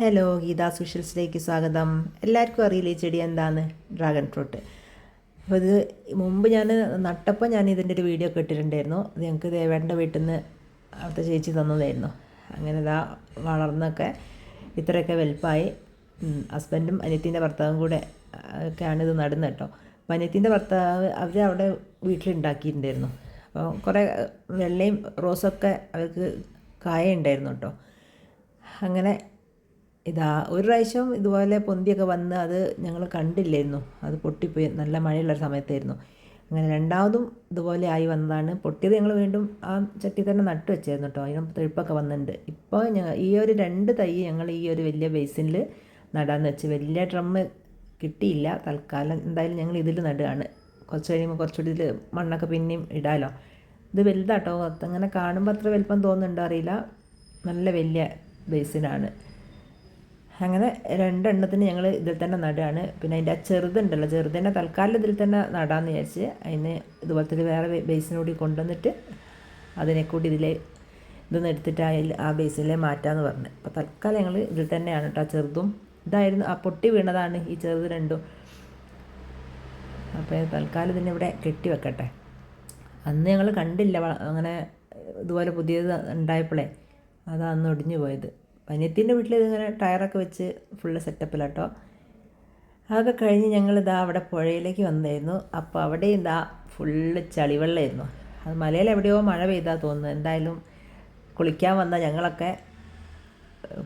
Hello Gita സ്പെഷ്യൽസിലേക്ക് സ്വാഗതം. എല്ലാവർക്കും അറിയില്ല ഈ ചെടി എന്താണ് ഡ്രാഗൺ ഫ്രൂട്ട് അപ്പോൾ ഇത് മുമ്പ് ഞാൻ നട്ടപ്പോൾ ഞാൻ ഇതിന്റെ ഒരു വീഡിയോ ഒക്കെ ഇട്ടിട്ടുണ്ടായിരുന്നു. അത് ഞങ്ങൾക്ക് ദേവേട്ടന്റെ വീട്ടിൽ നിന്ന് അവിടുത്തെ ചേച്ചി തന്നതായിരുന്നു. അങ്ങനെ ഇതാ വളർന്നൊക്കെ ഇത്രയൊക്കെ വലുപ്പമായി ഹസ്ബൻഡും അനിയത്തിന്റെ ഭർത്താവും കൂടെ ഒക്കെയാണ് ഇത് നടുന്നത് കേട്ടോ. അപ്പോൾ അനിയത്തിന്റെ ഭർത്താവ് അവർ അവിടെ വീട്ടിലുണ്ടാക്കിയിട്ടുണ്ടായിരുന്നു. അപ്പോൾ കുറേ വെള്ളയും റോസൊക്കെ അവർക്ക് കായ ഉണ്ടായിരുന്നു കേട്ടോ. അങ്ങനെ ഇതാ ഒരു പ്രാവശ്യം ഇതുപോലെ പൊന്തിയൊക്കെ വന്ന് അത് ഞങ്ങൾ കണ്ടില്ലായിരുന്നു. അത് പൊട്ടിപ്പോയി. നല്ല മഴയുള്ള സമയത്തായിരുന്നു. അങ്ങനെ രണ്ടാമതും ഇതുപോലെ ആയി വന്നതാണ്. പൊട്ടിയത് ഞങ്ങൾ വീണ്ടും ആ ചട്ടി തന്നെ നട്ടു വെച്ചായിരുന്നു കേട്ടോ അതിന് തെഴുപ്പൊക്കെ വന്നിട്ടുണ്ട്. ഇപ്പോൾ ഞങ്ങൾ ഈ ഒരു രണ്ട് തൈ ഞങ്ങൾ ഈ ഒരു വലിയ ബേസിനിൽ നടാന്ന് വെച്ച് വലിയ ഡ്രമ്മ് കിട്ടിയില്ല. തൽക്കാലം എന്തായാലും ഞങ്ങൾ ഇതിൽ നടുകയാണ്. കുറച്ച് കഴിയുമ്പോൾ കുറച്ചുകൂടി ഇതിൽ മണ്ണൊക്കെ പിന്നെയും ഇടാലോ. ഇത് വലുതാട്ടോ. അങ്ങനെ കാണുമ്പോൾ അത്ര വലുപ്പം തോന്നുന്നുണ്ടോ അറിയില്ല. നല്ല വലിയ ബേസിനാണ്. അങ്ങനെ രണ്ടെണ്ണത്തിന് ഞങ്ങൾ ഇതിൽ തന്നെ നടുകയാണ് പിന്നെ അതിന്റെ ആ ചെറുതുണ്ടല്ലോ ചെറുതിനെ തൽക്കാലം ഇതിൽ തന്നെ നടാമെന്ന് വിചാരിച്ച് അതിന് ഇതുപോലത്തെ വേറെ ബേസിനോടി കൊണ്ടുവന്നിട്ട് അതിനെ കൂടി ഇതിലെ ഇതൊന്ന് എടുത്തിട്ട് അതിൽ ആ ബേസിലെ മാറ്റാമെന്ന് പറഞ്ഞു. അപ്പോൾ തൽക്കാലം ഞങ്ങൾ ഇതിൽ തന്നെയാണ് കേട്ടോ ചെറുതും. ഇതായിരുന്നു ആ പൊട്ടി വീണതാണ് ഈ ചെറുത് രണ്ടും. അപ്പോൾ തൽക്കാലം ഇതിനെ ഇവിടെ കെട്ടി വെക്കട്ടെ. അന്ന് ഞങ്ങൾ കണ്ടില്ല അങ്ങനെ ഇതുപോലെ പുതിയത് ഉണ്ടായപ്പോഴേ അതാ അന്ന് ഒടിഞ്ഞു പോയത്. പനിയത്തിന്റെ വീട്ടിൽ ഇതിങ്ങനെ ടയറൊക്കെ വെച്ച് ഫുള്ള് സെറ്റപ്പിലാട്ടോ അതൊക്കെ കഴിഞ്ഞ് ഞങ്ങൾ അവിടെ പുഴയിലേക്ക് വന്നായിരുന്നു അപ്പോൾ അവിടെ ഇതാ ഫുള്ള് ചളിവെള്ളമായിരുന്നു. അത് മലയിൽ എവിടെയോ മഴ പെയ്താൽ തോന്നുന്നു. എന്തായാലും കുളിക്കാൻ വന്ന ഞങ്ങളൊക്കെ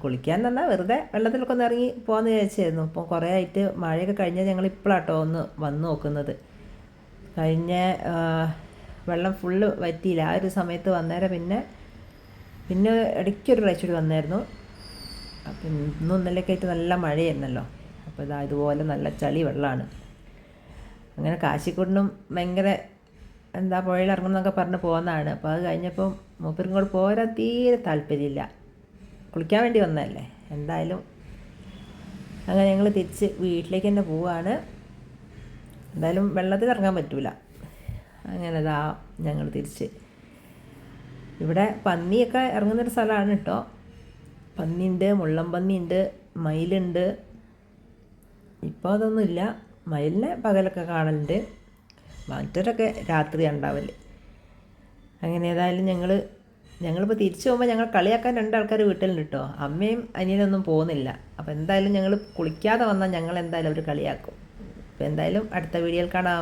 കുളിക്കാൻ തന്നെ വെറുതെ വെള്ളത്തിലൊക്കെ ഒന്ന് ഇറങ്ങി പോകാമെന്ന് വിചാരിച്ചായിരുന്നു. ഇപ്പോൾ കുറേ ആയിട്ട് മഴയൊക്കെ കഴിഞ്ഞാൽ ഞങ്ങൾ ഇപ്പോഴാട്ടോ ഒന്ന് വന്ന് നോക്കുന്നത്. കഴിഞ്ഞ വെള്ളം ഫുള്ള് വറ്റിയില്ല. ആ ഒരു സമയത്ത് വന്നേരം പിന്നെ പിന്നെ ഇടയ്ക്കൊരു പ്രാവശ്യം വന്നായിരുന്നു അപ്പം ഇന്നും ഇന്നലെയൊക്കെ ആയിട്ട് നല്ല മഴയായിരുന്നല്ലോ. അപ്പോൾ ഇതാ ഇതുപോലെ നല്ല ചളി വെള്ളമാണ്. അങ്ങനെ കാശിക്കൊണ്ടും ഭയങ്കര എന്താ പുഴയിൽ ഇറങ്ങുന്നൊക്കെ പറഞ്ഞ് പോകുന്നതാണ് അപ്പോൾ അത് കഴിഞ്ഞപ്പം മൂപ്പരും കൂടെ പോരാൻ തീരെ താല്പര്യമില്ല. കുളിക്കാൻ വേണ്ടി വന്നതല്ലേ. എന്തായാലും അങ്ങനെ ഞങ്ങൾ തിരിച്ച് വീട്ടിലേക്ക് തന്നെ പോവുകയാണ് എന്തായാലും വെള്ളത്തിൽ ഇറങ്ങാൻ പറ്റൂല. അങ്ങനെ ഇതാ ഞങ്ങൾ തിരിച്ച്. ഇവിടെ പന്നിയൊക്കെ ഇറങ്ങുന്നൊരു സ്ഥലമാണ് കേട്ടോ പന്നിയുണ്ട് മുള്ളം പന്നിയുണ്ട് മയിലുണ്ട്. ഇപ്പോൾ അതൊന്നുമില്ല. മയിലിനെ പകലൊക്കെ കാണലുണ്ട്. മറ്റൊരൊക്കെ രാത്രി ഉണ്ടാവൽ. അങ്ങനെ ഏതായാലും ഞങ്ങൾ ഞങ്ങളിപ്പോൾ തിരിച്ചു പോകുമ്പോൾ ഞങ്ങൾ കളിയാക്കാൻ രണ്ടാൾക്കാർ വീട്ടിലുണ്ട് കേട്ടോ അമ്മയും അനിയനൊന്നും പോകുന്നില്ല. അപ്പോൾ എന്തായാലും ഞങ്ങൾ കുളിക്കാതെ വന്നാൽ ഞങ്ങൾ എന്തായാലും അവർ കളിയാക്കും. അപ്പോൾ എന്തായാലും അടുത്ത വീഡിയോയിൽ കാണാം.